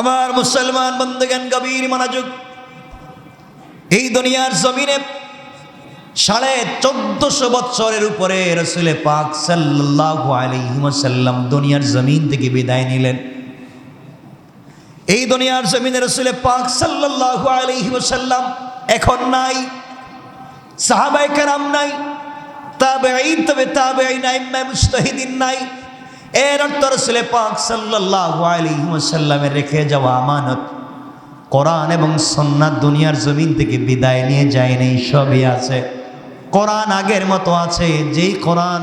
আমার মুসলমান বন্ধুগান গভীর মনোযোগ। এই দুনিয়ার জমিনে সাড়ে চোদ্দশো বৎসরের উপরে রসুলে পাক সাল্লাহ আলহিমসাল্লাম দুনিয়ার জমিন থেকে বিদায় নিলেন। এই দুনিয়ার জমিনে রসুলে পাক সাল্লাহ আলহিমসাল্লাম এখন নাই সাহাবাই কারাম নাই তবে তবে তবে নাই মুস্তাহিদিন নাই এর অর্থ রসুলে পাক সাল্লাহ রেখে যাওয়া আমানত, কোরআন এবং সন্ন্যাত দুনিয়ার জমিন থেকে বিদায় নিয়ে যায়নি সবই আছে। কোরআন আগের মতো আছে, যেই কোরআন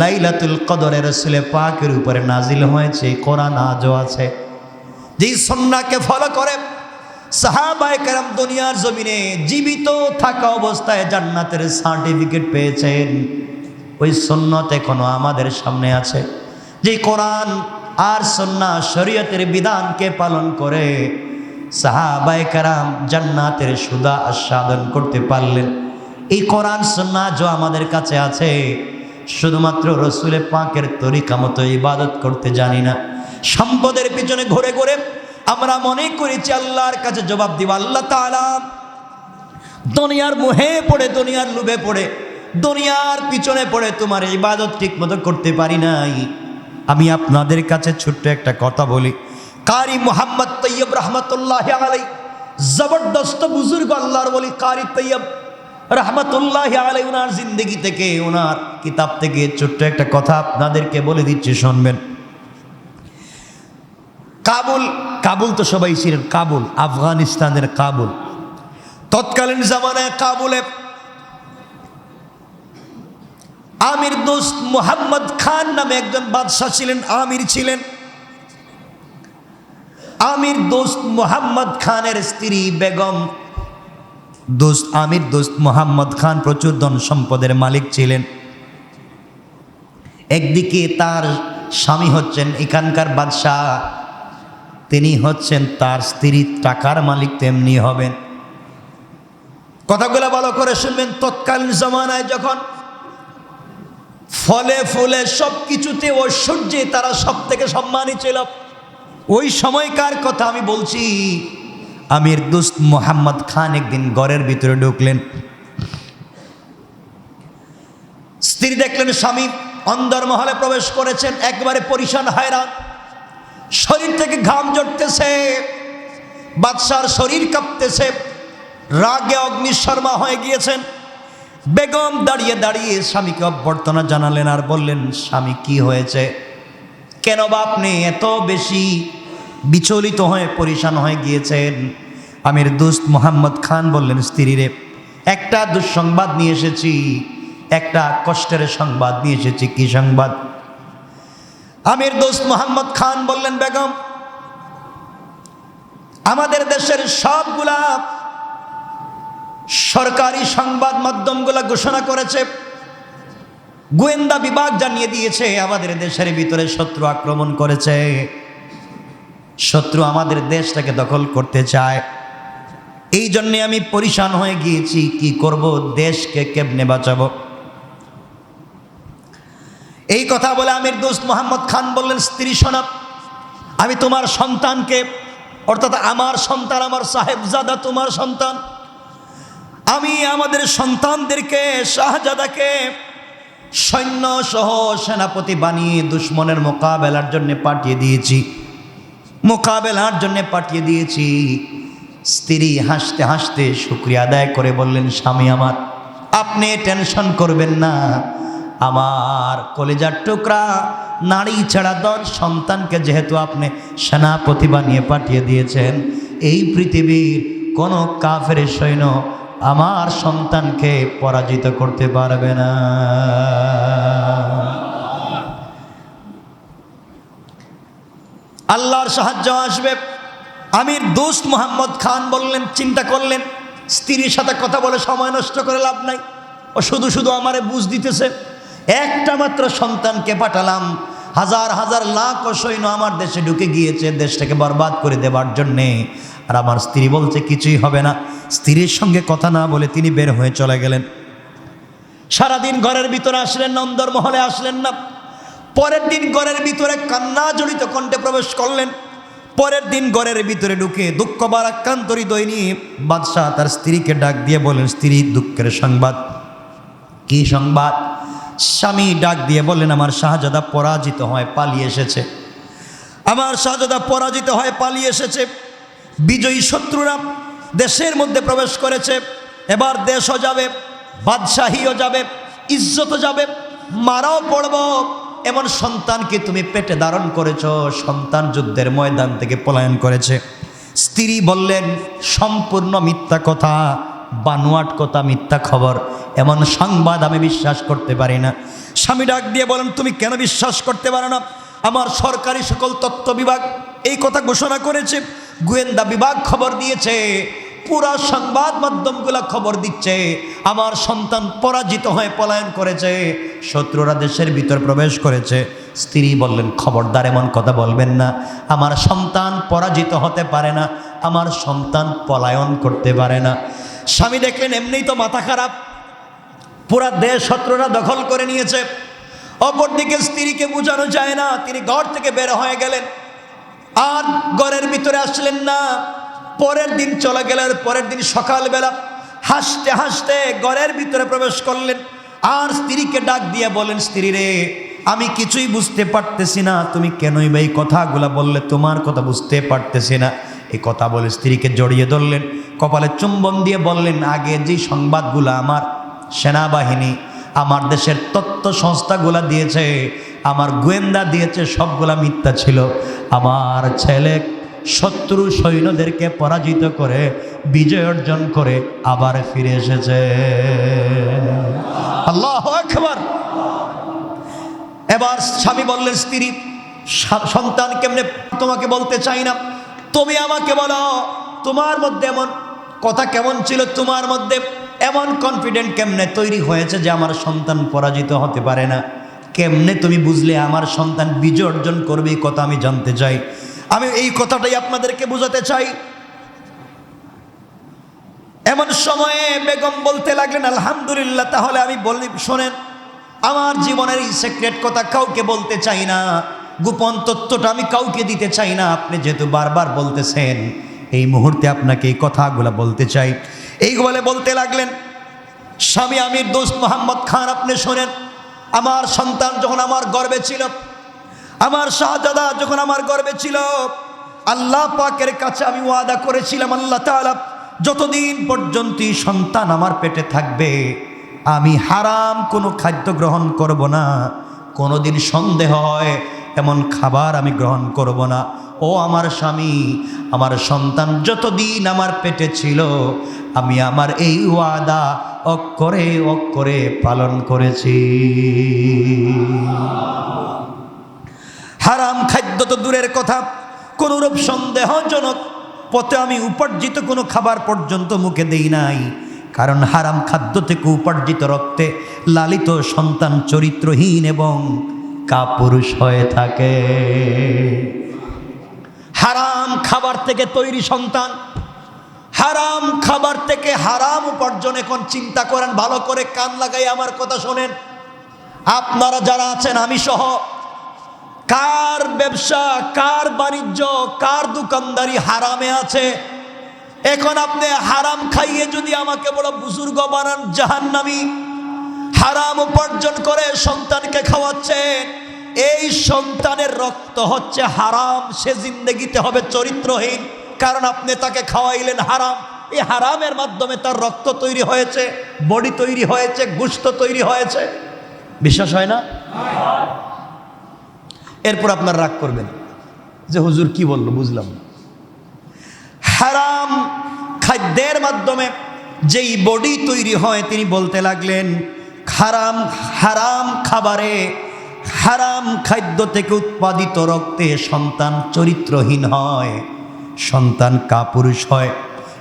লাইলাতুল কদরে রসুলে পাকের উপরে নাজিল হয়েছে কোরআন আজও আছে। যেই সন্নাকে ফলো করে সাহাবায় কারাম দুনিয়ার জমিনে জীবিত থাকা অবস্থায় জান্নাতের সার্টিফিকেট পেয়েছেন, ওই সন্ন্যত এখনও আমাদের সামনে আছে। যে কোরআন আর সন্না শরীয়তের বিধানকে পালন করে সাহাবায় কারাম জান্নাতের সুদা আস্বাদন করতে পারলেন। এই কোরআন, সন্না যা আমাদের কাছে আছে, শুধুমাত্র রসুলে পাঁকের তরিকা মতো ইবাদত করতে জানি না। সম্পদের পিছনে ঘুরে ঘুরে আমরা মনে করেছি আল্লাহর কাছে জবাব দিব, আল্লাহ তাআলা দুনিয়ার মোহে পড়ে, দুনিয়ার লোভে পড়ে, দুনিয়ার পিছনে পড়ে তোমার ইবাদত ঠিক মতো করতে পারি নাই। আমি আপনাদের কাছে ছোট্ট একটা কথা বলি। কারি মোহাম্মদ তৈয়ব রহমতুল্লাহ আলাই জবরদস্ত বুজুর্গ আল্লাহর বলি, কারি তৈয়ব রহমতুল্লাহ আলাই ওনার জিন্দগি থেকে ওনার কিতাব থেকে ছোট্ট একটা কথা আপনাদেরকে বলে দিচ্ছি, শুনবেন। কাবুল কাবুল তো সবাই ছিলেন কাবুল, আফগানিস্তানের কাবুল। তৎকালীন জামানায় কাবুলে আমির দোস্ত মোহাম্মদ খান নামে একজন বাদশাহ ছিলেন, আমির ছিলেন। আমির দোস্ত মোহাম্মদ খানের স্ত্রী বেগম, দোস্ত আমির দোস্ত মোহাম্মদ খান প্রচুর ধন সম্পদের মালিক ছিলেন। একদিকে তার স্বামী হচ্ছেন এখানকার বাদশাহ, তিনি হচ্ছেন তার স্ত্রী টাকার মালিক তেমনি হবেন। কথাগুলো ভালো করে শুনবেন, তৎকালীন জমানায় যখন ফলে ফুলে সব কিছুতে ঐশ্বর্যে তারা সব থেকে সম্মানী ছিল। ওই সময়কার কথা আমি বলছি, আমির দুস্ত মোহাম্মদ খান একদিন ঘরের ভিতরে ঢুকলেন। স্ত্রী দেখলেন স্বামী অন্দর মহলে প্রবেশ করেছেন, একবারে পরিশান হায়রান। শরীর থেকে ঘাম জড়তেছে বাদশার শরীর কাঁপতেছে, রাগে অগ্নিশর্মা হয়ে গিয়েছেন। বেগম দাঁড়িয়ে দাঁড়িয়ে স্বামীকে অভ্যর্থনা জানালেন আর বললেন, স্বামী, কি হয়েছে? কেন বা আপনি এত বেশি বিচলিত হয়ে, পরিশান হয়ে গিয়েছেন? আমির দুস্ত মোহাম্মদ খান বললেন স্ত্রীরে একটা দুঃসংবাদ নিয়ে এসেছি, একটা কষ্টের সংবাদ নিয়ে এসেছি। কি সংবাদ? আমির দোস্ত মোহাম্মদ খান বললেন, বেগম, আমাদের দেশের সবগুলা সরকারি সংবাদ মাধ্যমগুলো ঘোষণা করেছে। গোয়েন্দা বিভাগ জানিয়ে দিয়েছে, আমাদের দেশের ভিতরে শত্রু আক্রমণ করেছে। শত্রু আমাদের দেশটাকে দখল করতে চায়। এই জন্যে আমি পরিশান হয়ে গিয়েছি, কি করব, দেশকে কেমনে বাঁচাবো? এই কথা বলে আমির দোস্ত মোহাম্মদ খান বললেন, স্ত্রী সনাব আমি তোমার সন্তানকে, অর্থাৎ আমার সন্তান, আমার সাহেবজাদা তোমার সন্তান আমি আমাদের সন্তানদেরকে, শাহজাদাকে সৈন্য সহ সেনাপতি বানিয়ে দুশ্মনের মোকাবেলার জন্য পাঠিয়ে দিয়েছি। মোকাবেলার জন্য পাঠিয়ে দিয়েছি। স্ত্রী হাসতে হাসতে শুক্রিয়া আদায় করে বললেন, স্বামী আমার, আপনি টেনশন করবেন না। আমার কলেজার টুকরা, নারী ছাড়া দশ সন্তানকে যেহেতু আপনি সেনাপতি বানিয়ে পাঠিয়ে দিয়েছেন, এই পৃথিবীর কোনো কাফের সৈন্য আমার সন্তানকে পরাজিত করতে পারবে না। আল্লাহর সাহায্য আসবে। আমির দোস্ত মোহাম্মদ খান বললেন, চিন্তা করলেন, স্ত্রীর সাথে কথা বলে সময় নষ্ট করে লাভ নাই। ও শুধু শুধু আমারে বুঝ দিতেছে। একটা মাত্র সন্তানকে পাঠালাম। হাজার হাজার লাখ সৈন্য আমার দেশে ঢুকে গিয়েছে, দেশটাকে বরবাদ করে দেবার জন্যে। আর আমার স্ত্রী বলছে, কিছুই হবে না। স্ত্রীর সঙ্গে কথা না বলে তিনি বের হয়ে চলে গেলেন। সারাদিন ঘরের ভিতরে আসলেন না অন্দর মহলে আসলেন না। পরের দিন ঘরের ভিতরে কান্না জড়িত কণ্ঠে প্রবেশ করলেন। পরের দিন ঘরের ভিতরে ঢুকে দুঃখ বারাক্রান্ত হৃদয় নিয়ে বাদশাহ তার স্ত্রীকে ডাক দিয়ে বলেন স্ত্রী, দুঃখের সংবাদ। কি সংবাদ? স্বামী ডাক দিয়ে বললেন, আমার শাহজাদা পরাজিত হয়, পালিয়ে এসেছে। আমার শাহজাদা পরাজিত হয়, পালিয়ে এসেছে। বিজয়ী শত্রুরা দেশের মধ্যে প্রবেশ করেছে। এবার দেশও যাবে, বাদশাহীও যাবে, ইজ্জতও যাবে। মারাও পড়ব। এমন সন্তানকে তুমি পেটে ধারণ করেছ, সন্তান যুদ্ধের ময়দান থেকে পলায়ন করেছে। স্ত্রী বললেন, সম্পূর্ণ মিথ্যা কথা, বানোয়াট কথা মিথ্যা খবর। এমন সংবাদ আমি বিশ্বাস করতে পারি না। স্বামী ডাক দিয়ে বলেন, তুমি কেন বিশ্বাস করতে পারো না? আমার সরকারি সকল তত্ত্ব বিভাগ এই কথা ঘোষণা করেছে। গোয়েন্দা বিভাগ খবর দিয়েছে, পুরা সংবাদ মাধ্যমগুলো খবর দিচ্ছে, আমার সন্তান পরাজিত হয়ে পলায়ন করেছে, শত্রুরা দেশের ভিতর প্রবেশ করেছে। স্ত্রী বললেন, খবরদার এমন কথা বলবেন না, আমার সন্তান পরাজিত হতে পারে না, আমার সন্তান পলায়ন করতে পারে না। স্বামী দেখলেন, এমনিই তো মাথা খারাপ। পুরা দেশ শত্রুরা দখল করে নিয়েছে। অপরদিকে স্ত্রীকে বোঝানো যায় না, তিনি ঘর থেকে বের হয়ে গেলেন। আর ঘরের ভিতরে আসলেন না। পরের দিন চলে গেলেন, পরের দিন সকালবেলা হাসতে হাসতে ঘরের ভিতরে প্রবেশ করলেন। আর স্ত্রীকে ডাক দিয়ে বলেন স্ত্রী রে, আমি কিছুই বুঝতে পারতেছি না। তুমি কেনই বা এই কথাগুলো বললে? তোমার কথা বুঝতে পারতেছি না। এই কথা বলে স্ত্রীকে জড়িয়ে ধরলেন, কপালে চুম্বন দিয়ে বললেন, আগে যে সংবাদগুলো আমার সেনাবাহিনী, আমার দেশের তত্ত্ব সংস্থাগুলা দিয়েছে আমার গোয়েন্দা দিয়েছে, সবগুলা মিথ্যা ছিল। আমার ছেলে শত্রু সৈন্যদেরকে পরাজিত করে, বিজয় অর্জন করে আবার ফিরে এসেছে। আল্লাহ একবার এবার স্বামী বললেন, স্ত্রী সন্তান কেমনে তোমাকে বলতে চাই না? তুমি আমাকে বলো, তোমার মধ্যে এমন কথা কেমন ছিল? তোমার মধ্যে এমন কনফিডেন্ট কেমনে তৈরি হয়েছে যে আমার সন্তান পরাজিত হতে পারে না? কেমনে তুমি বুঝলে আমার সন্তান বিজয় অর্জন করবে এই কথা আমি জানতে চাই। আমি এই কথাটাই আপনাদেরকে বোঝাতে চাই। এমন সময়ে বেগম বলতে লাগলেন, আলহামদুলিল্লাহ, তাহলে আমি বলি, শোনেন, আমার জীবনের এই সিক্রেট কথা কাউকে বলতে চাই না। গোপন তথ্যটা আমি কাউকে দিতে চাই না। আপনি যেহেতু বারবার বলতেছেন, এই মুহূর্তে আপনাকে এই কথাগুলো বলতে চাই। এই বলে বলতে লাগলেন, স্বামী আমির, দোস্ত মোহাম্মদ খান, আপনি শোনেন আমার সন্তান যখন আমার গর্বে ছিল, আমার শাহজাদা যখন আমার গর্বে ছিল, আল্লাহ পাকের কাছে আমি ওয়াদা করেছিলাম, আল্লাহ তালা যতদিন পর্যন্ত সন্তান আমার পেটে থাকবে, আমি হারাম কোনো খাদ্য গ্রহণ করব না। কোনোদিন সন্দেহ হয় এমন খাবার আমি গ্রহণ করব না। ও আমার স্বামী, আমার সন্তান যতদিন আমার পেটে ছিল, আমি আমার এই ওয়াদা অক্ষরে অক্ষরে পালন করেছি। হারাম খাদ্য তো দূরের কথা, কোনোরূপ সন্দেহজনক পথে আমি উপার্জিত কোনো খাবার পর্যন্ত মুখে দেই নাই, কারণ হারাম খাদ্য থেকে উপার্জিত রক্তে লালিত সন্তান চরিত্রহীন এবং কাপুরুষ হয়ে থাকে। হারাম খাবার থেকে তৈরি সন্তান। হারাম খাবার থেকে হারাম উপার্জন এখন চিন্তা করেন, ভালো করে কান লাগাই আমার কথা শোনেন। আপনারা যারা আছেন, আমি সহ, কার ব্যবসা, কার বাণিজ্য, কার দোকানদারি হারামে আছে? এখন আপনি হারাম খাইয়ে যদি আমাকে বড় বুজুর্গ বানান জাহান্নামি। হারাম উপার্জন করে সন্তানকে খাওয়াচ্ছেন। এই সন্তানের রক্ত হচ্ছে হারাম, সে জিন্দগিতে হবে চরিত্রহীন। কারণ আপনি তাকে খাওয়াইলেন হারাম। এই হারামের মাধ্যমে তার রক্ত তৈরি হয়েছে, বডি তৈরি হয়েছে, গুস্ত তৈরি হয়েছে। বিশ্বাস হয় না? এরপর আপনার রাগ করবেন। যে হুজুর কি বলল? বুঝলাম হারাম খাদ্যের মাধ্যমে যেই বডি তৈরি হয়, তিনি বলতে লাগলেন হারাম হারাম খাবারে, হারাম খাদ্য থেকে উৎপাদিত রক্তে সন্তান চরিত্রহীন হয়, সন্তান কাপুরুষ হয়।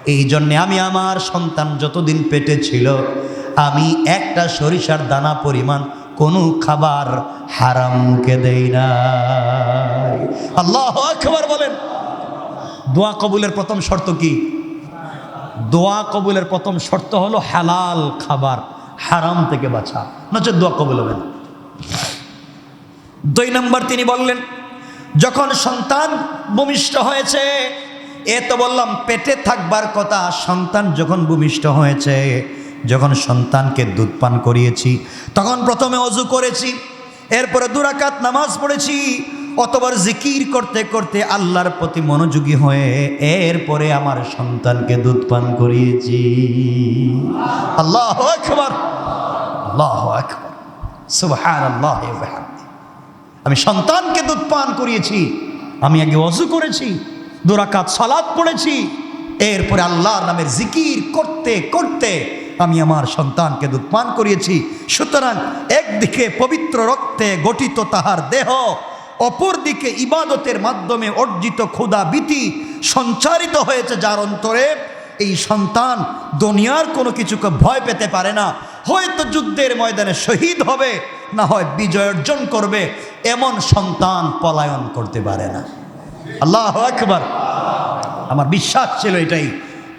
এই জন্যে আমি আমার সন্তান যতদিন পেটে ছিল, আমি একটা সরিষার দানা পরিমাণ কোনো খাবার হারাম মুখে দেই না আল্লাহ আকবার বলেন। দোয়া কবুলের প্রথম শর্ত কি? দোয়া কবুলের প্রথম শর্ত হলো হালাল খাবার। হারাম থেকে বাঁচা। নচেত দোয়া কবুল হবে না। দুই নম্বর তিনি বললেন, যখন সন্তান ভূমিষ্ঠ হয়েছে, এ তো বললাম, পেটে থাকবার কথা, সন্তান যখন ভূমিষ্ঠ হয়েছে, যখন সন্তানকে দুধ পান করিয়েছি, তখন প্রথমে অজু করেছি, এরপরে দুরাকাত নামাজ পড়েছি অতবার জিকির করতে করতে আল্লাহর প্রতি মনোযোগী হয়ে এরপরে আমার সন্তানকে দুধ পান করিয়েছি। আল্লাহ আকবার। আল্লাহ সুবহানাল্লাহ ওয়া বিহামদিহি আমি সন্তানকে দুধ পান করিয়েছি, আমি আগে অজু করেছি দুরাকাত সালাদ পড়েছি, এরপরে আল্লাহর নামের জিকির করতে করতে আমি আমার সন্তানকে দুধ পান করিয়েছি। সুতরাং একদিকে পবিত্র রক্তে গঠিত তাহার দেহ অপর দিকে ইবাদতের মাধ্যমে অর্জিত ক্ষুদা ভীতি সঞ্চারিত হয়েছে যার অন্তরে এই সন্তান দুনিয়ার কোনো কিছুকে ভয় পেতে পারে না। হয়তো যুদ্ধের ময়দানে শহীদ হবে, না হয় বিজয় অর্জন করবে, এমন সন্তান পলায়ন করতে পারে না। আল্লাহ একবার আমার বিশ্বাস ছিল এটাই।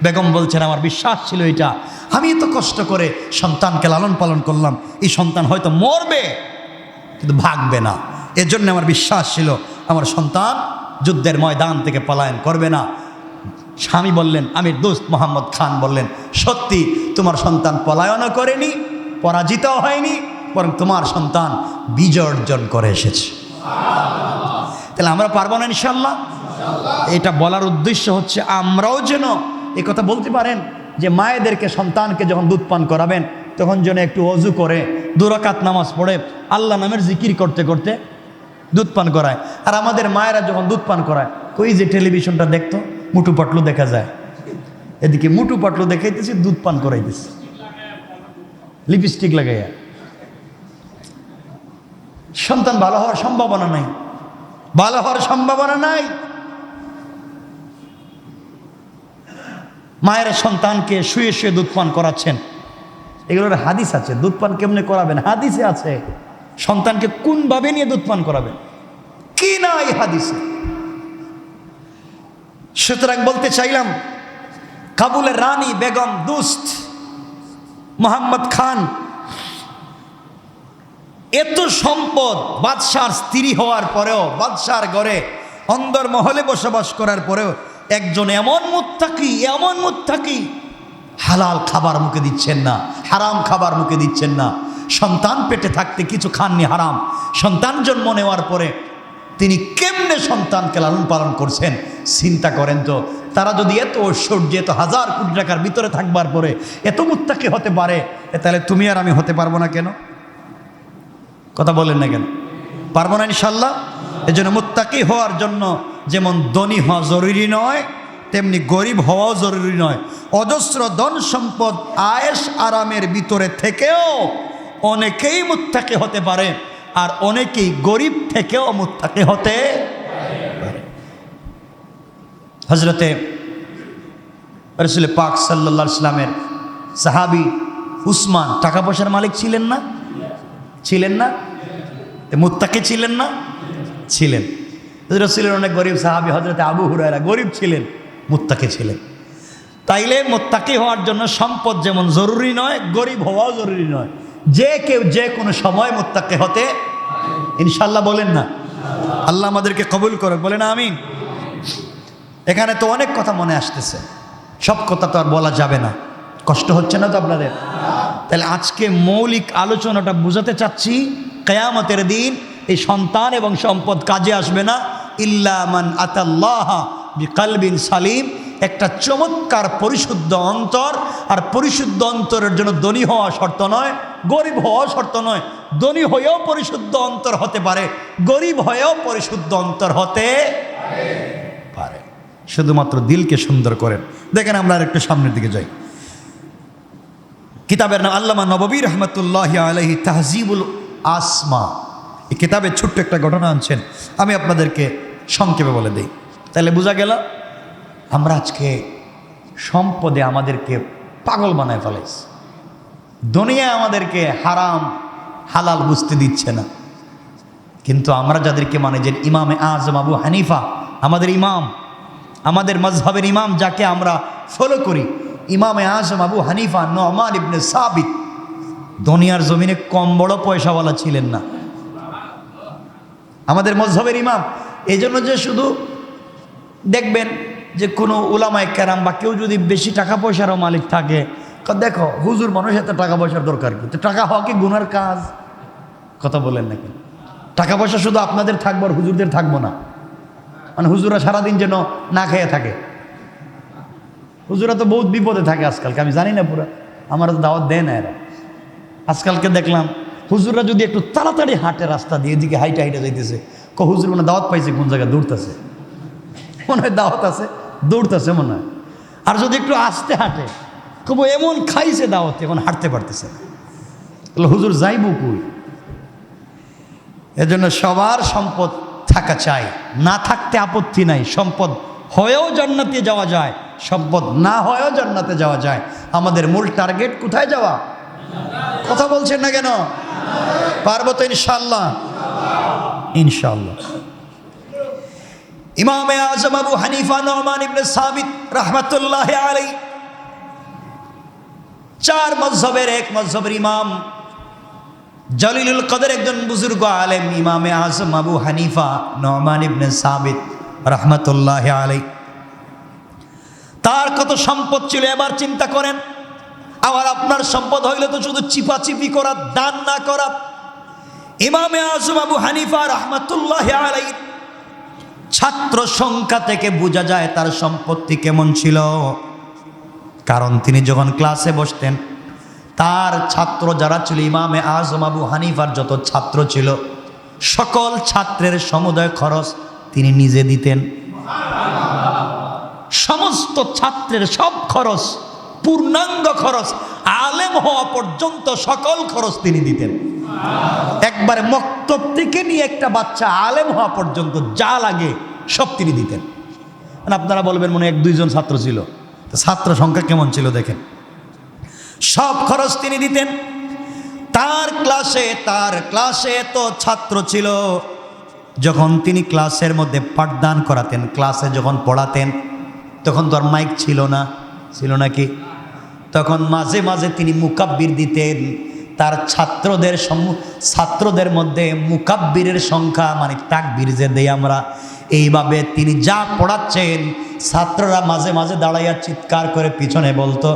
বেগম বলছেন, আমার বিশ্বাস ছিল এটা। আমি এত কষ্ট করে সন্তানকে লালন পালন করলাম। এই সন্তান হয়তো মরবে, কিন্তু ভাগবে না। এজন্য আমার বিশ্বাস ছিল আমার সন্তান যুদ্ধের ময়দান থেকে পলায়ন করবে না। স্বামী বললেন, আমির দোস্ত মোহাম্মদ খান বললেন, সত্যি তোমার সন্তান পলায়নও করেনি, পরাজিতও হয়নি, বরং তোমার সন্তান বিজয় অর্জন করে এসেছে। তাহলে আমরা পারব না ইনশাল্লাহ এটা বলার উদ্দেশ্য হচ্ছে আমরাও যেন এ কথা বলতে পারেন যে মায়েদেরকে, সন্তানকে যখন দুধ পান করাবেন, তখন যেন একটু অজু করে, দুরাকাত নামাজ পড়ে, আল্লাহ নামের জিকির করতে করতে দুধ পান করায়। আর আমাদের মায়েরা যখন দুধ পান করায় ওই যে টেলিভিশনটা দেখতো? মুটু পাটলু দেখা যায়। এদিকে মুটু পাটলু দেখাইতেছি, দুধ পান করাইতেছি। লিপস্টিক লাগাইয়া। সন্তান ভালো হওয়ার সম্ভাবনা নাই। ভালো হওয়ার সম্ভাবনা নাই। মায়ের সন্তানকে শুয়ে শুয়ে দুধ পান করাচ্ছেন। এগুলোর হাদিস আছে। দুধ পান কেমনে করাবেন? হাদিসে আছে। সন্তানকে কোনভাবে নিয়ে দুধ পান করাবেন? কি নাই হাদিসে? সুতরাং বলতে চাইলাম, কাবুলের রানী, বেগম, দুস্ত, মোহাম্মদ খান, এত সম্পদ বাদশার স্ত্রী হওয়ার পরেও, বাদশার ঘরে অন্দর মহলে বসবাস করার পরেও একজন এমন মুত্তাকি এমন মুত্তাকি, হালাল খাবার মুখে দিচ্ছেন না, হারাম খাবার মুখে দিচ্ছেন না। সন্তান পেটে থাকতে কিছু খাননি হারাম। সন্তান জন্ম নেওয়ার পরে তিনি কেমনে সন্তানকে লালন পালন করছেন? চিন্তা করেন তো, তারা যদি এত ঐশ্বর্য, এত হাজার কোটি টাকার ভিতরে থাকবার পরে এত মুত্তাকি হতে পারে তাহলে তুমি আর আমি হতে পারব না কেন? কথা বলেন না কেন? পারব না ইনশাল্লাহ? এই জন্য মুত্তাকি হওয়ার জন্য যেমন ধনী হওয়া জরুরি নয়, তেমনি গরিব হওয়াও জরুরি নয়। অজস্র ধন সম্পদ আয়েস আরামের ভিতরে থেকেও অনেকেই মুত্তাকি হতে পারে, আর অনেকেই গরিব থেকেও মুত্তাকি হতে পারে। হজরতে পাক সাল্লা সাল্লামের সাহাবি উসমান টাকা পয়সার মালিক ছিলেন না? ছিলেন না? মুত্তাকি ছিলেন না? ছিলেন। রসুলের অনেক গরিব সাহাবি হজরতে আবু হুরায়রা গরিব ছিলেন, মুত্তাকি ছিলেন। তাইলে মোত্তাকি হওয়ার জন্য সম্পদ যেমন জরুরি নয়, গরিব হওয়াও জরুরি নয়। যে কেউ যে কোনো সময় মোত্তাকি হতে ইনশাল্লাহ বলেন না। আল্লাহ আমাদেরকে কবুল করুক না আমিন। এখানে তো অনেক কথা মনে আসতেছে। সব কথা তো আর বলা যাবে না। কষ্ট হচ্ছে না তো আপনাদের? তাহলে আজকে মৌলিক আলোচনাটা বুঝাতে চাচ্ছি, কেয়ামতের দিন এই সন্তান এবং সম্পদ কাজে আসবে না। ইল্লামান আতাল্লাহ কালবিন সালিম। একটা চমৎকার পরিশুদ্ধ অন্তর, আর পরিশুদ্ধ অন্তরের জন্য ধনী হওয়া শর্ত নয়। গরিব হওয়া শর্ত নয়, ধনী হয়েও পরিশুদ্ধ অন্তর হতে পারে, গরিব হয়েও পরিশুদ্ধ অন্তর হতে পারে। শুধুমাত্র দিলকে সুন্দর করেন। দেখেন আমরা আর একটু সামনের দিকে যাই। কিতাবের নাম আল্লামা নববী রহমতুল্লাহ আলহি তাহজিবুল আসমা। এই কিতাবের ছোট্ট একটা ঘটনা আনছেন। আমি আপনাদেরকে সংক্ষেপে বলে দিই। তাহলে বোঝা গেল, আমরা আজকে সম্পদে আমাদেরকে পাগল বানায় ফেলাইছি। দুনিয়ায় আমাদেরকে হারাম, হালাল বুঝতে দিচ্ছে না। কিন্তু আমরা যাদেরকে মানে যে ইমামে আজম আবু হানিফা, আমাদের ইমাম, আমাদের মজহবের ইমাম যাকে আমরা ফলো করি, ইমামে আজম আবু হানিফা, নমান ইবনে সাবিত, দুনিয়ার জমিনে কম বড় পয়সাওয়ালা ছিলেন না। আমাদের মজহবের ইমাম এই জন্য যে শুধু দেখবেন যে কোনো ওলামায় ক্যারাম বা কেউ যদি বেশি টাকা পয়সারও মালিক থাকে দেখো, হুজুর মানুষ এত টাকা পয়সার দরকার কিন্তু টাকা হওয়া কি গুনার কাজ? কথা বলেন নাকি? টাকা পয়সা শুধু আপনাদের থাকব আর হুজুরদের থাকব না। মানে হুজুরা সারাদিন যেন না খেয়ে থাকে। হুজুরা তো বহুত বিপদে থাকে আজকালকে, আমি জানি না পুরো। আমার তো দাওয়াত দেয় না এরা। আজকালকে দেখলাম, হুজুররা যদি একটু তাড়াতাড়ি হাঁটে রাস্তা দিয়ে, এদিকে হাইটে হাইটে যাইতেছে, ক হুজুর মানে দাওয়াত পাইছে কোন জায়গায়? দৌড়তেছে। মনে হয় দাওয়াত আছে, দৌড়তেছে মনে হয়। আর যদি একটু আস্তে হাঁটে কব এমন খাইছে দাওয়াত, এখন হাঁটতে পারতেছে না। হুজুর, যাইব কই? এজন্য সবার সম্পদ থাকা চাই। না থাকতে আপত্তি নাই। সম্পদ হয়েও জান্নাতে যাওয়া যায়, সম্পদ না হয়েও জান্নাতে যাওয়া যায়। আমাদের মূল টার্গেট কোথায় যাওয়া? কথা বলছেন না কেন? পারব তো ইনশাল্লাহ ইনশাল্লাহ ইমামে আজম আবু হানিফা নহমান ইবনে সাবিত রহমতুল্লাহ আলাই চার মজহবের এক মজহবের ইমাম। জলিলুল কদের একজন বুজুর্গ আলেম, ইমামে আজম আবু হানিফা নহমান ইবনে সাবিত রহমতুল্লাহ আলাই তার কত সম্পদ ছিল, এবার চিন্তা করেন। আবার আপনার সম্পদ হইলে তো শুধু চিপাচিপি করা, দান না করা। ইমামে আজম আবু হানিফা রহমতুল্লাহ আলাই ছাত্র সংখ্যা থেকে বোঝা যায় তার সম্পত্তি কেমন ছিল। কারণ তিনি যখন ক্লাসে বসতেন, তার ছাত্র যারা ছিল, ইমামে আজম, আবু হানিফার যত ছাত্র ছিল, সকল ছাত্রের সমুদয় খরচ তিনি নিজে দিতেন। সমস্ত ছাত্রের সব খরচ, পূর্ণাঙ্গ খরচ, আলেম হওয়া পর্যন্ত সকল খরচ তিনি দিতেন। একবারে মক্তব থেকে নিয়ে একটা বাচ্চা আলেম হওয়া পর্যন্ত যা লাগে সব তিনি দিতেন। মানে আপনারা বলবেন মনে এক দুইজন ছাত্র ছিল। ছাত্র সংখ্যা কেমন ছিল দেখেন? সব খরচ তিনি দিতেন। তার ক্লাসে তার ক্লাসে এত ছাত্র ছিল। যখন তিনি ক্লাসের মধ্যে পাঠদান করাতেন, ক্লাসে যখন পড়াতেন, তখন তো আর মাইক ছিল না। ছিল নাকি? তখন মাঝে মাঝে তিনি মুকাব্বির দিতেন। তার ছাত্রদের ছাত্রদের মধ্যে মুকাব্বিরের সংখ্যা মানে তাকবির যে দেই আমরা, এইভাবে তিনি যা পড়াচ্ছেন ছাত্ররা মাঝে মাঝে দাঁড়াইয়া চিৎকার করে পিছনে বলতো,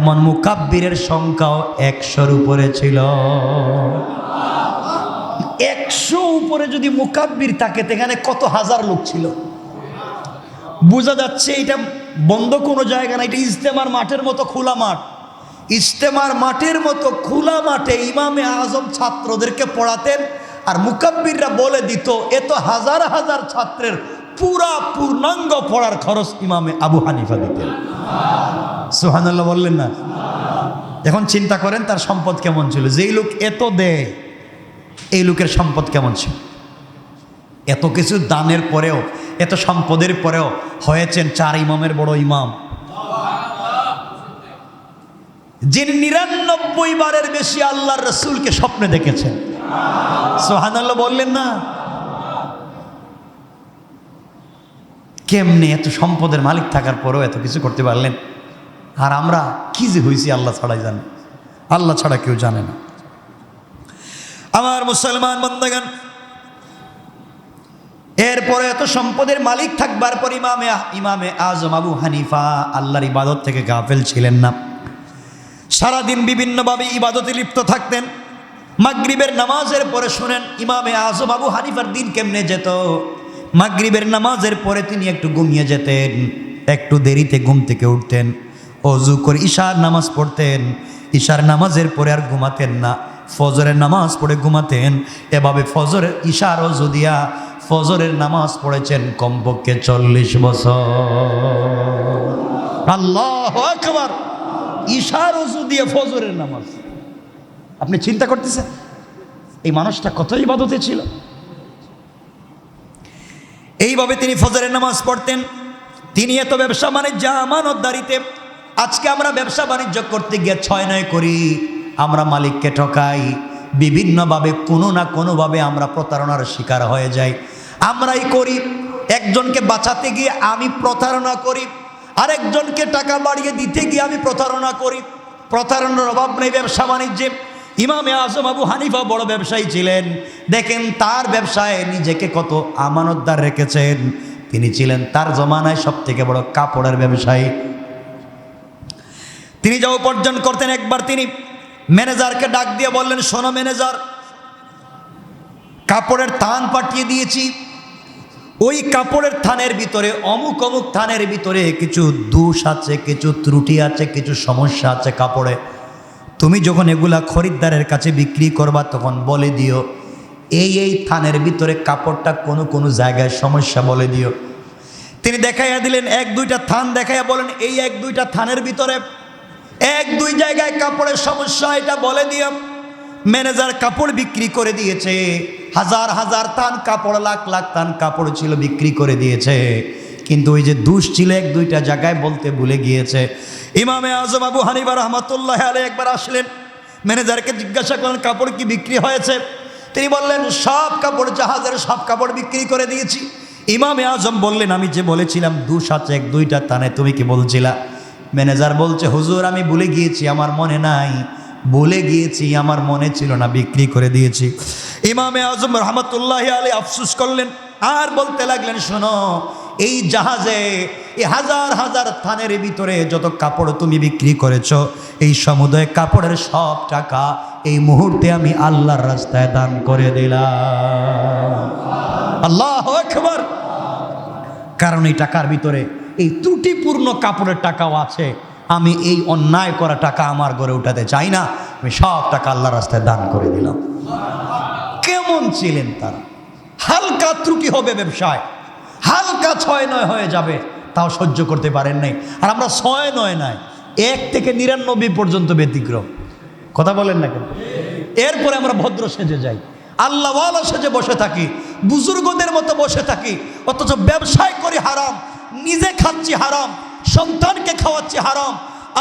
এমন মুকাব্বিরের সংখ্যাও একশোর উপরে ছিল। একশো উপরে যদি মুকাব্বির থাকে সেখানে কত হাজার লোক ছিল? বোঝা যাচ্ছে এটা বন্ধ কোনো জায়গা না, এটা ইজতেমার মাঠের মতো খোলা মাঠ। ইজতেমার মাঠের মতো খোলা মাঠে ইমামে আজম ছাত্রদেরকে পড়াতেন, আর মুকাব্বিররা বলে দিত এত হাজার হাজার ছাত্রের পুরা পূর্ণাঙ্গ পড়ার খরচ ইমামে আবু হানিফা দিতেন। সুহানাল্লাহ বললেন না? এখন চিন্তা করেন তার সম্পদ কেমন ছিল। যেই লোক এত দেয়, এই লোকের সম্পদ কেমন ছিল? এত কিছু দানের পরেও, এত সম্পদের পরেও হয়েছেন চার ইমামের বড় ইমাম। যিনি নিরানব্বই বারের বেশি আল্লাহর রসুলকে স্বপ্নে দেখেছেন। সোহানাল্লাহ বললেন না? কেমনে এত সম্পদের মালিক থাকার পরেও এত কিছু করতে পারলেন? আর আমরা কি যে হয়েছি আল্লাহ ছাড়াই জানি। আল্লাহ ছাড়া কেউ জানে না। আমার মুসলমান বন্দাগান এরপরে এত সম্পদের মালিক থাকবার পর ইমামে ইমামে আজম আবু হানিফা আল্লাহর ইবাদত থেকে গাফেল ছিলেন না। সারাদিন বিভিন্নভাবে ইবাদতে লিপ্ত থাকতেন। মাগরিবের নামাজের পরে শুনেন, ইমামে আজম আবু হানিফার দিন কেমনে যেত? মাগরিবের নামাজের পরে তিনি একটু ঘুমিয়ে যেতেন, একটু দেরিতে ঘুম থেকে উঠতেন, অজু করে ঈশার নামাজ পড়তেন। ঈশার নামাজের পরে আর ঘুমাতেন না। ফজরের নামাজ পড়ে ঘুমাতেন। এভাবে ফজরের ঈশার অজু দিয়া ফজরের নামাজ পড়েছেন কমপক্ষে চল্লিশ বছর। আল্লাহ আকবার! ঈশার অজু দিয়ে ফজরের নামাজ। আপনি চিন্তা করতেছেন, এই মানুষটা কত ইবাদতে ছিল? এইভাবে তিনি ফজরের নামাজ পড়তেন। তিনি এত ব্যবসা বাণিজ্য আমানতদারিতে আজকে আমরা ব্যবসা বাণিজ্য করতে গিয়ে ছয় নয় করি, আমরা মালিককে ঠকাই, বিভিন্নভাবে কোনো না কোনোভাবে আমরা প্রতারণার শিকার হয়ে যাই। আমরাই করি, একজনকে বাঁচাতে গিয়ে আমি প্রতারণা করি, আরেকজনকে টাকা বাড়িয়ে দিতে গিয়ে আমি প্রতারণা করি। প্রতারণার অভাব নেই ব্যবসা বাণিজ্যে। ইমামে আজম আবু হানিফা বড় ব্যবসায়ী ছিলেন। দেখেন তার ব্যবসায় নিজেকে কত আমানতদার রেখেছেন। তিনি ছিলেন তার জমানায় সব থেকে বড় কাপড়ের ব্যবসায়ী। তিনি যা উপার্জন করতেন, একবার তিনি ম্যানেজারকে ডাক দিয়ে বললেন, শোনো ম্যানেজার, কাপড়ের থান পাঠিয়ে দিয়েছি। ওই কাপড়ের থানের ভিতরে, অমুক অমুক থানের ভিতরে কিছু দোষ আছে, কিছু ত্রুটি আছে, কিছু সমস্যা আছে কাপড়ে। তুমি যখন এগুলা খরিদ্দারের কাছে বিক্রি করবা, তখন বলে দিও, এই এই থানের ভিতরে কাপড়টা কোনো কোনো জায়গায় সমস্যা বলে দিও। তিনি দেখাইয়া দিলেন, এক, দুইটা থান দেখাইয়া বলেন, এই এক, দুইটা থানের ভিতরে এক, দুই জায়গায় কাপড়ের সমস্যা, এটা বলে দিও। ম্যানেজার কাপড় বিক্রি করে দিয়েছে, হাজার হাজার তান কাপড়, লাখ লাখ তান কাপড় ছিল বিক্রি করে দিয়েছে। কিন্তু ওই যে দুষ ছিল, এক, দুইটা জায়গায় বলতে ভুলে গিয়েছে। ইমামে আজম আবু হানিবা রহমতুল্লাহ আলে একবার আসলেন। ম্যানেজারকে জিজ্ঞাসা করলেন, কাপড় কি বিক্রি হয়েছে? তিনি বললেন, সব কাপড়, জাহাজের সব কাপড় বিক্রি করে দিয়েছি। ইমামে আজম বললেন, আমি যে বলেছিলাম, দু আছে এক, দুইটা তানে তুমি কি বলছিলা? ম্যানেজার বলছে, হুজুর, আমি ভুলে গিয়েছি, আমার মনে নাই। বলে গিয়েছি, আমার মনে ছিল না, বিক্রি করে দিয়েছি। ইমামে আজম রহমতুল্লাহ আলী আফসুস করলেন, আর বলতে লাগলেন, শোনো, এই জাহাজে এই হাজার হাজার থানের ভিতরে যত কাপড় তুমি বিক্রি করেছ, এই সমুদয় কাপড়ের সব টাকা এই মুহূর্তে আমি আল্লাহর রাস্তায় দান করে দিলাম। আল্লাহ একবার কারণ এই টাকার ভিতরে এই ত্রুটিপূর্ণ কাপড়ের টাকাও আছে। আমি এই অন্যায় করা টাকা আমার গড়ে উঠাতে চাই না। আমি সব টাকা আল্লাহ রাস্তায় দান করে দিলাম। কেমন ছিলেন তারা? হালকা ত্রুটি হবে ব্যবসায়। হালকা ছয় নয় হয়ে যাবে। তাও সহ্য করতে পারেন নাই। আর আমরা ছয় নয় নয় এক থেকে নিরানব্বই পর্যন্ত ব্যতিক্রম। কথা বলেন না কেন? এরপরে আমরা ভদ্র সেজে যাই। আল্লাহওয়ালা সেজে বসে থাকি, বুজুর্গদের মতো বসে থাকি, অথচ ব্যবসায় করি হারাম, নিজে খাচ্ছি হারাম, সন্তানকে খাওয়াচ্ছি হারাম।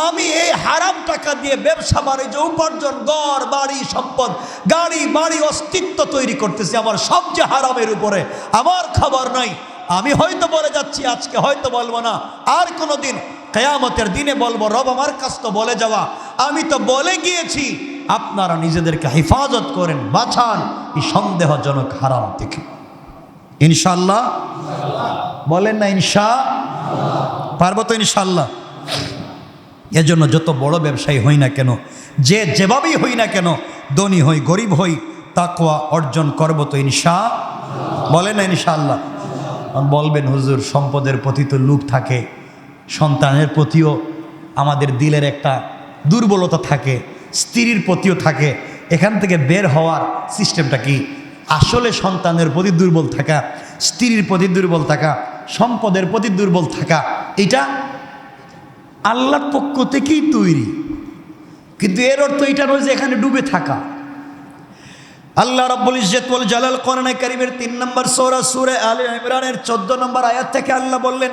আমি এই হারাম টাকা দিয়ে ব্যবসা, বাণিজ্য, উপার্জন গড় বাড়ি, সম্পদ, গাড়ি, বাড়ি, অস্তিত্ব তৈরি করতেছি। আমার সবচেয়ে হারামের উপরে আমার খাবার নাই। আমি হয়তো বলে যাচ্ছি, আজকে হয়তো বলব না। আর কোনো দিন কেয়ামতের দিনে বলব, রব আমার কাছ তো বলে যাওয়া। আমি তো বলে গিয়েছি, আপনারা নিজেদেরকে হেফাজত করেন, বাঁচান। এই সন্দেহজনক হারাম থেকে। ইনশাল্লাহ বলেন না ইনশা। পারব তো ইনশাল্লাহ এজন্য যত বড় ব্যবসায়ী হই না কেন, যে যেভাবেই হই না কেন, ধনী হই, গরিব হই, তাকওয়া অর্জন করব তো ইনশা। বলেন না ইনশাআল্লাহ? বলবেন, হুজুর, সম্পদের প্রতি তো লোভ থাকে, সন্তানের প্রতিও আমাদের দিলের একটা দুর্বলতা থাকে, স্ত্রীর প্রতিও থাকে। এখান থেকে বের হওয়ার সিস্টেমটা কি? আসলে সন্তানের প্রতি দুর্বল থাকা, স্ত্রীর প্রতি দুর্বল থাকা, সম্পদের প্রতি দুর্বল থাকা, এটা আল্লাহর পক্ষ থেকেই তৈরি। কিন্তু এর অর্থ এটা নয় যে এখানে ডুবে থাকা। আল্লাহ রাব্বুল ইজ্জত ওয়াল জালাল কোরআনে কারীমের 3 নম্বর সূরা সূরা আলে ইমরানের 14 নম্বর আয়াত থেকে আল্লাহ বললেন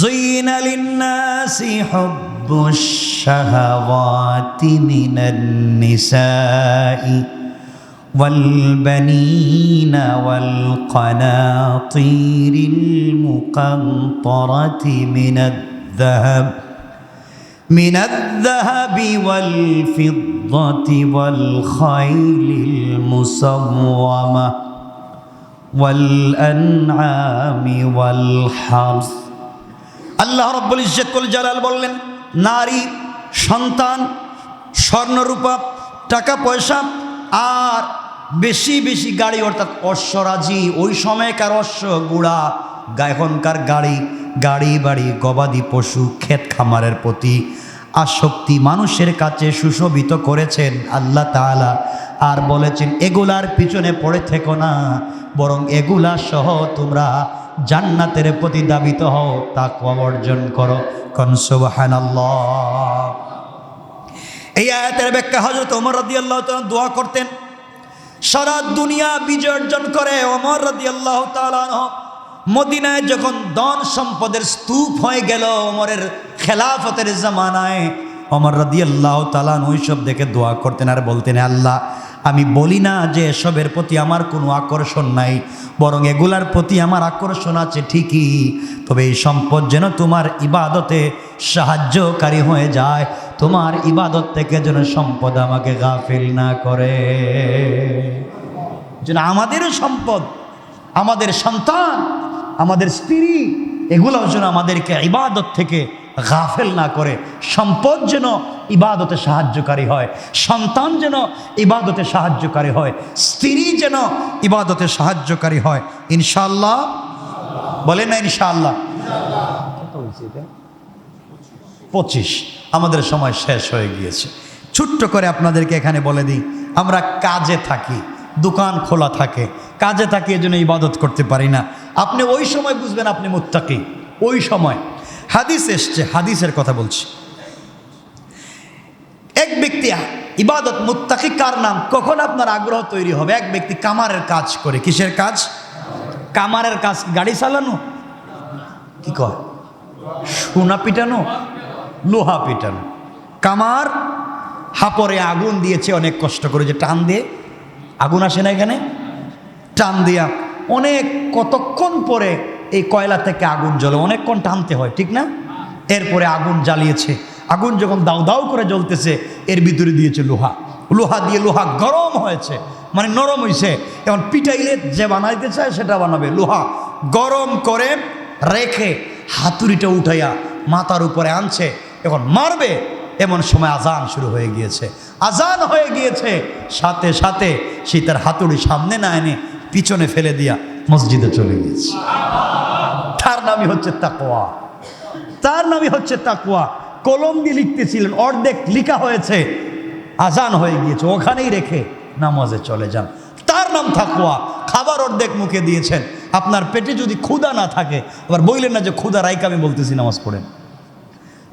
زين للناس حب الشهوات من النساء والبنين والقناطير المقنطرة من الذهب من الذهب والفضة والخيل المسومة والأنعام والحرث আল্লাহ রব্বুল ইজ্জতুল জালাল বললেন নারী সন্তান স্বর্ণরূপা টাকা পয়সা আর বেশি বেশি গাড়ি অর্থাৎ অশ্বরাজি ওই সময়কার অশ্ব গুড়া এখনকার গাড়ি গাড়ি বাড়ি গবাদি পশু ক্ষেত খামারের প্রতি আসক্তি মানুষের কাছে সুশোভিত করেছেন আল্লাহ তাআলা। আর বলেছেন, এগুলার পিছনে পড়ে থেকো না, বরং এগুলা সহ তোমরা জান্নাতের প্রতি দাবিত হও, তাকওয়া অর্জন করো। এই আয়াতের ব্যাখ্যা হজরত ওমর রাদিয়াল্লাহু তাআলা দোয়া করতেন। সারা দুনিয়া বিজয় অর্জন করে রাদিয়াল্লাহু তাআলা আনহু। মদিনায় যখন দন সম্পদের স্তূপ হয়ে গেল ওমরের খেলাফতের জামানায়, ওমর রাদিয়াল্লাহু তাআলা ওইসব দেখে দোয়া করতেন আর বলতেন আল্লাহ, আমি বলি না যে এসবের প্রতি আমার কোনো আকর্ষণ নাই, বরং এগুলার প্রতি আমার আকর্ষণ আছে ঠিকই, তবে এই সম্পদ যেন তোমার ইবাদতে সাহায্যকারী হয়ে যায়, তোমার ইবাদত থেকে যেন সম্পদ আমাকে গাফিল না করে। যেন আমাদেরও সম্পদ আমাদের সন্তান, আমাদের স্ত্রী এগুলো যেন আমাদেরকে ইবাদত থেকে গাফেল না করে। সম্পদ যেন ইবাদতে সাহায্যকারী হয়। সন্তান যেন ইবাদতে সাহায্যকারী হয়। স্ত্রী যেন ইবাদতে সাহায্যকারী হয়। ইনশাল্লাহ বলেন না ইনশাআল্লাহ। কত পঁচিশ। আমাদের সময় শেষ হয়ে গিয়েছে। ছোট্ট করে আপনাদেরকে এখানে বলে দিই, আমরা কাজে থাকি, দোকান খোলা থাকে কাজে থাকি, এজন্য ইবাদত করতে পারি না। আপনি ওই সময় বুঝবেন আপনি মুত্তাকি। ওই সময়। হাদিস এসছে, হাদিসের কথা বলছি। এক ব্যক্তি, ইবাদত মুত্তাকি কার নাম? কখন আপনার আগ্রহ তৈরি হবে? এক ব্যক্তি কামারের কাজ করে। কিসের কাজ? কামারের কাজ গাড়ি চালানো? কি কয়? সোনা পিটানো? লোহা পিটানো। কামার হাপরে আগুন দিয়েছে, অনেক কষ্ট করে যে টান দিয়ে। আগুন আসে না এখানে? টান দিয়া অনেক কতক্ষণ পরে এই কয়লা থেকে আগুন জ্বলে। অনেকক্ষণ টানতে হয়, ঠিক না? এরপরে আগুন জ্বালিয়েছে। আগুন যখন দাউ দাউ করে জ্বলতেছে, এর ভিতরে দিয়েছে লোহা। লোহা দিয়ে লোহা গরম হয়েছে মানে নরম হয়েছে এখন পিটাইলে যে বানাইতে চায় সেটা বানাবে। লোহা গরম করে রেখে হাতুড়িটা উঠাইয়া মাথার উপরে আনছে, এখন মারবে। এমন সময় আজান শুরু হয়ে গিয়েছে। আজান হয়ে গিয়েছে, সাথে সাথে সে তার হাতুড়ি সামনে না এনে পিছনে ফেলে দিয়া মসজিদে চলে গিয়েছে। তার নামই হচ্ছে তাকোয়া তার নামই হচ্ছে তাকুয়া কলম দিয়ে লিখতেছিলেন, অর্ধেক লিখা হয়েছে, আজান হয়ে গিয়েছে, ওখানেই রেখে নামাজে চলে যান। তার নাম থাকুয়া খাবার অর্ধেক মুখে দিয়েছেন। আপনার পেটে যদি ক্ষুদা না থাকে, আবার বললেন না যে ক্ষুদা রাইকে আমি বলতেছি, নামাজ পড়েন।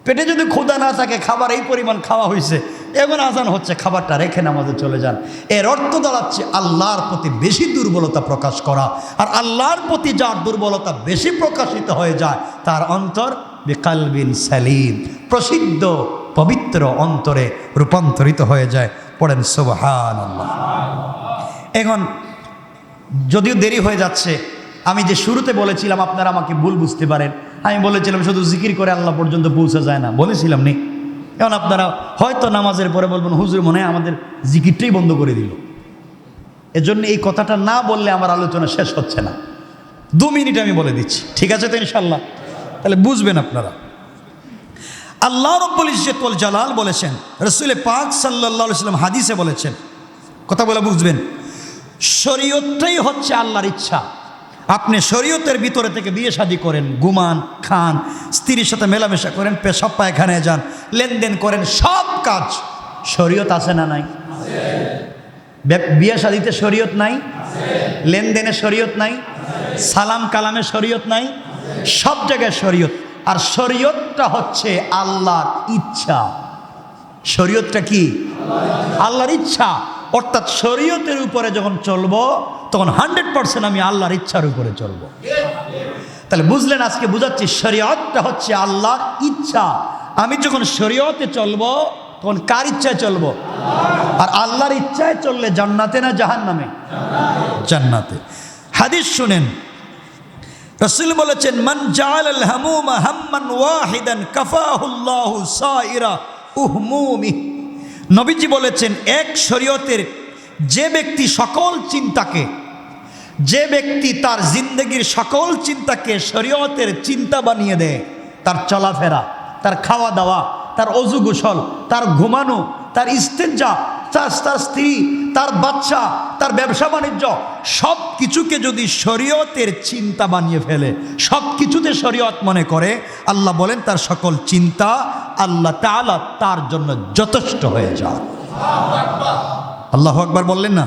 পেটে যদি ক্ষুদা না থাকে, খাবার এই পরিমাণ খাওয়া হয়েছে এমন আজান হচ্ছে, খাবারটা রেখে নামাজে চলে যান। এর অর্থ দাঁড়াচ্ছে আল্লাহর প্রতি বেশি দুর্বলতা প্রকাশ করা। আর আল্লাহর প্রতি যার দুর্বলতা বেশি প্রকাশিত হয়ে যায়, তার অন্তর বিকালবিন সালিম, প্রসিদ্ধ পবিত্র অন্তরে রূপান্তরিত হয়ে যায়। পড়েন সুবহান এখন যদিও দেরি হয়ে যাচ্ছে, আমি যে শুরুতে বলেছিলাম, আপনারা আমাকে ভুল বুঝতে পারেন। আমি বলেছিলাম, শুধু জিকির করে আল্লাহ পর্যন্ত পৌঁছে যায় না। বলেছিলাম নি? এখন আপনারা হয়তো নামাজের পরে বলবেন, হুজুর, মনে হয় আমাদের জিকিরটাই বন্ধ করে দিল। এজন্য এই কথাটা না বললে আমার আলোচনা শেষ হচ্ছে না। দু মিনিট আমি বলে দিচ্ছি। ঠিক আছে তো ইনশাল্লাহ তাহলে বুঝবেন আপনারা। আল্লাহ রব্বুল ইজ্জতুল জালাল বলেছেন, রসুল পাক সাল্লাহ সাল্লাম হাদিসে বলেছেন, কথা বলে বুঝবেন, শরীয়তটাই হচ্ছে আল্লাহর ইচ্ছা। আপনি শরীয়তের ভিতরে থেকে বিয়ে শাদি করেন, গুমান, খান, স্ত্রীর সাথে মেলামেশা করেন, পেশাব পায়খানায় যান, লেনদেন করেন, সব কাজ শরীয়ত আছে না নাই? বিয়ে শাদিতে শরীয়ত নাই? লেনদেনে শরীয়ত নাই? সালাম কালামে শরীয়ত নাই? সব জায়গায় শরীয়ত। আর শরীয়তটা হচ্ছে আল্লাহর ইচ্ছা। শরীয়তটা কি? আল্লাহর ইচ্ছা। অর্থাৎ শরীয়তের উপরে যখন চলবো তখন হান্ড্রেড পার্সেন্ট আমি আল্লাহর ইচ্ছার উপরে চলবো। তাহলে বুঝলেন আজকে বুঝাচ্ছি, শরীয়তটা হচ্ছে আল্লাহর ইচ্ছা। আমি যখন শরীয়তে চলবো, তখন কার ইচ্ছায় চলবো? আর আল্লাহর ইচ্ছায় চললে জান্নাতে না জাহান নামে জান্নাতে। হাদিস শুনেন, রসুল বলেছেন, মান জাল হামুম হাম্মান ওয়াহিদান কাফাহুল্লাহু সাইরা উহমুমি। নবীজি বলেছেন, এক শরীয়তের যে ব্যক্তি সকল চিন্তাকে, যে ব্যক্তি তার জিন্দগির সকল চিন্তাকে শরীয়তের চিন্তা বানিয়ে দেয়, তার চলাফেরা, তার খাওয়া দাওয়া তার অজু গোসল তার ঘুমানো, তার ইস্তেঞ্জা, তার তার স্ত্রী, তার বাচ্চা, তার ব্যবসা বাণিজ্য সব কিছুকে যদি শরীয়তের চিন্তা বানিয়ে ফেলে সব কিছুতে শরীয়ত মনে করে, আল্লাহ বলেন তার সকল চিন্তা আল্লাহ তাআলা তার জন্য যথেষ্ট হয়ে যায় আল্লাহ আকবার বললেন না?